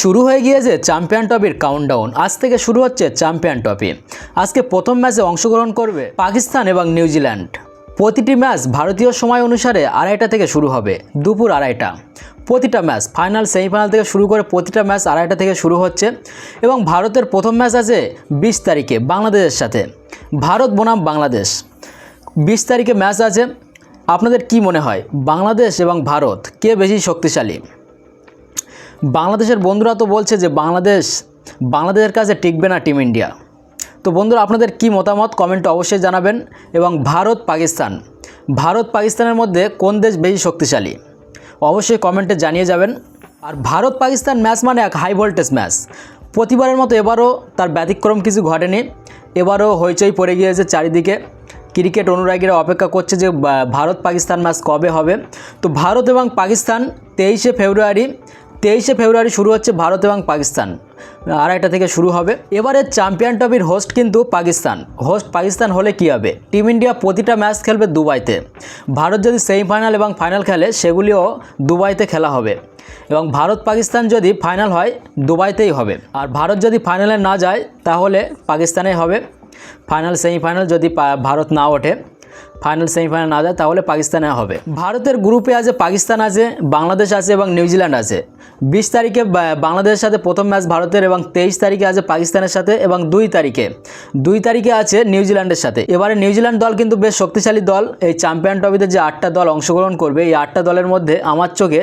শুরু হয়ে গিয়েছে চ্যাম্পিয়ন ট্রফির কাউন্টডাউন আজ থেকে শুরু হচ্ছে চ্যাম্পিয়ন ট্রফি। আজকে প্রথম ম্যাচে অংশগ্রহণ করবে পাকিস্তান এবং নিউজিল্যান্ড। প্রতিটি ম্যাচ ভারতীয় সময় অনুসারে আড়াইটা থেকে শুরু হবে, দুপুর আড়াইটা। প্রতিটা ম্যাচ ফাইনাল, সেমিফাইনাল থেকে শুরু করে প্রতিটা ম্যাচ আড়াইটা থেকে শুরু হচ্ছে এবং ভারতের প্রথম ম্যাচ আছে বিশ তারিখে বাংলাদেশের সাথে। ভারত বনাম বাংলাদেশ। বিশ তারিখে ম্যাচ আছে। আপনাদের কি মনে হয়, বাংলাদেশ এবং ভারত কে বেশি শক্তিশালী? বাংলাদেশের বন্ধুরা তো বলছে যে বাংলাদেশ, বাংলাদেশের কাছে টিকবে না টিম ইন্ডিয়া। তো বন্ধুরা, আপনাদের কি মতামত? কমেন্টে অবশ্যই জানাবেন। এবং ভারত, পাকিস্তান। ভারত, পাকিস্তানের মধ্যে কোন দেশ বেশি শক্তিশালী? অবশ্যই কমেন্টে জানিয়ে যাবেন। আর ভারত, পাকিস্তান ম্যাচ মানে এক হাই ভোল্টেজ ম্যাচ প্রতিবারের মতো এবারও তার ব্যতিক্রম কিছু ঘটেনি। এবারও হইচই পড়ে গিয়েছে চারিদিকে। ক্রিকেট অনুরাগীরা অপেক্ষা করছে যে ভারত, পাকিস্তান ম্যাচ কবে হবে। তো ভারত এবং পাকিস্তান তেইশে ফেব্রুয়ারি তেইশে ফেব্রুয়ারি শুরু হচ্ছে ভারত এবং পাকিস্তান। আড়াইটা থেকে শুরু হবে। এবারে চ্যাম্পিয়ন ট্রফির হোস্ট কিন্তু পাকিস্তান। হোস্ট পাকিস্তান হলে কী হবে? টিম ইন্ডিয়া প্রতিটা ম্যাচ খেলবে দুবাইতে। ভারত যদি সেমিফাইনাল এবং ফাইনাল খেলে, সেগুলিও দুবাইতে খেলা হবে। এবং ভারত পাকিস্তান যদি ফাইনাল হয়, দুবাইতেই হবে। আর ভারত যদি ফাইনালে না যায়, তাহলে পাকিস্তানেই হবে। ফাইনাল সেমিফাইনাল যদি ভারত না ওঠে। ফাইনাল, সেমিফাইনাল না যায়, তাহলে পাকিস্তানে হবে। ভারতের গ্রুপে আছে, পাকিস্তান আছে, বাংলাদেশ আছে এবং নিউজিল্যান্ড আছে। বিশ তারিখে বাংলাদেশের সাথে প্রথম ম্যাচ ভারতের এবং তেইশ তারিখে আছে পাকিস্তানের সাথে এবং দুই তারিখে। দুই তারিখে আছে নিউজিল্যান্ডের সাথে। এবারে নিউজিল্যান্ড দল কিন্তু বেশ শক্তিশালী দল। এই চ্যাম্পিয়ন ট্রফিতে যে আটটা দল অংশগ্রহণ করবে, এই আটটা দলের মধ্যে আমার চোখে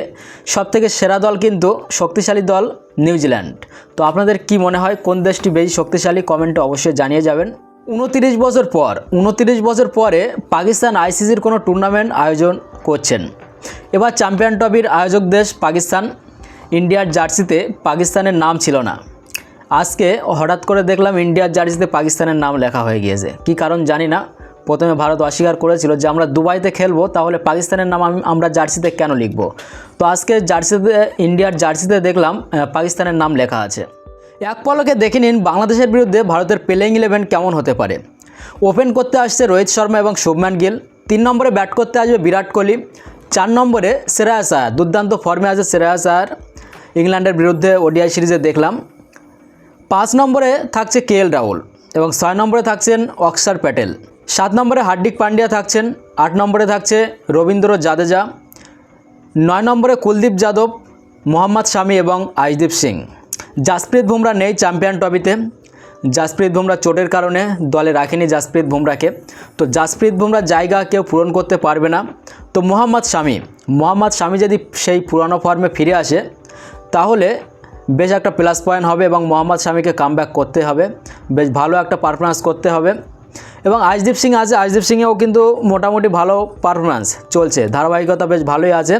সবথেকে সেরা দল কিন্তু শক্তিশালী দল নিউজিল্যান্ড তো আপনাদের কি মনে হয়, কোন দেশটি বেশি শক্তিশালী, কমেন্টে অবশ্যই জানিয়ে যাবেন। উনতিরিশ বছর পর, উনতিরিশ বছর পরে পাকিস্তান আইসিসির কোনো টুর্নামেন্ট আয়োজন করছেন। এবার চ্যাম্পিয়ন ট্রফির আয়োজক দেশ পাকিস্তান, ইন্ডিয়ার জার্সিতে পাকিস্তানের নাম ছিল না। আজকে হঠাৎ করে দেখলাম ইন্ডিয়ার জার্সিতে পাকিস্তানের নাম লেখা হয়ে গিয়েছে। কি কারণ জানি না। প্রথমে ভারত অস্বীকার করেছিল যে আমরা দুবাইতে খেলব, তাহলে পাকিস্তানের নাম আমি- আমরা জার্সিতে কেন লিখব? তো আজকে জার্সিতে, ইন্ডিয়ার জার্সিতে দেখলাম পাকিস্তানের নাম লেখা আছে। এক পলকে দেখে নিন বাংলাদেশের বিরুদ্ধে ভারতের প্লেইং ইলেভেন কেমন হতে পারে। ওপেন করতে আসছে রোহিত শর্মা এবং শুভমান গিল। তিন নম্বরে ব্যাট করতে আসবে বিরাট কোহলি। চার নম্বরে শ্রেয়াস আয়ার দুর্দান্ত ফর্মে আছে শ্রেয়াস আয়ার ইংল্যান্ডের বিরুদ্ধে ওডিআই সিরিজে দেখলাম। পাঁচ নম্বরে থাকছে কে এল রাহুল এবং ছয় নম্বরে থাকছেন অক্ষর প্যাটেল। সাত নম্বরে হার্দিক পান্ডিয়া থাকছেন। আট নম্বরে থাকছে রবীন্দ্র জাদেজা। নয় নম্বরে কুলদীপ যাদব, মোহাম্মদ শামি এবং আইদীপ সিং। জাসপ্রীত বুমরা নেই চ্যাম্পিয়ন ট্রফিতে। জাসপ্রীত বুমরা চোটের কারণে দলে রাখেনি জাসপ্রীত বুমরাকে। তো জাসপ্রীত বুমরার জায়গা কেউ পূরণ করতে পারবে না। তো মোহাম্মদ শামি মোহাম্মদ শামি যদি সেই পুরানো ফর্মে ফিরে আসে, তাহলে বেশ একটা প্লাস পয়েন্ট হবে এবং মোহাম্মদ শামিকে কামব্যাক করতে হবে। বেশ ভালো একটা পারফরমেন্স করতে হবে। এবং আজদীপ সিং আছে আজদীপ সিংয়েও কিন্তু মোটামুটি ভালো পারফরমেন্স চলছে। ধারাবাহিকতা বেশ ভালোই আছে।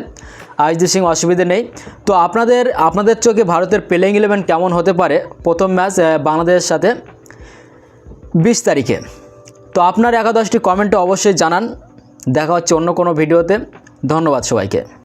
আজদীপ সিং অসুবিধে নেই। তো আপনাদের আপনাদের চোখে ভারতের প্লেইং ইলেভেন কেমন হতে পারে? প্রথম ম্যাচ বাংলাদেশের সাথে বিশ তারিখে। তো আপনার একাদশটি কমেন্টে অবশ্যই জানান। দেখা হচ্ছে অন্য কোনো ভিডিওতে। ধন্যবাদ সবাইকে।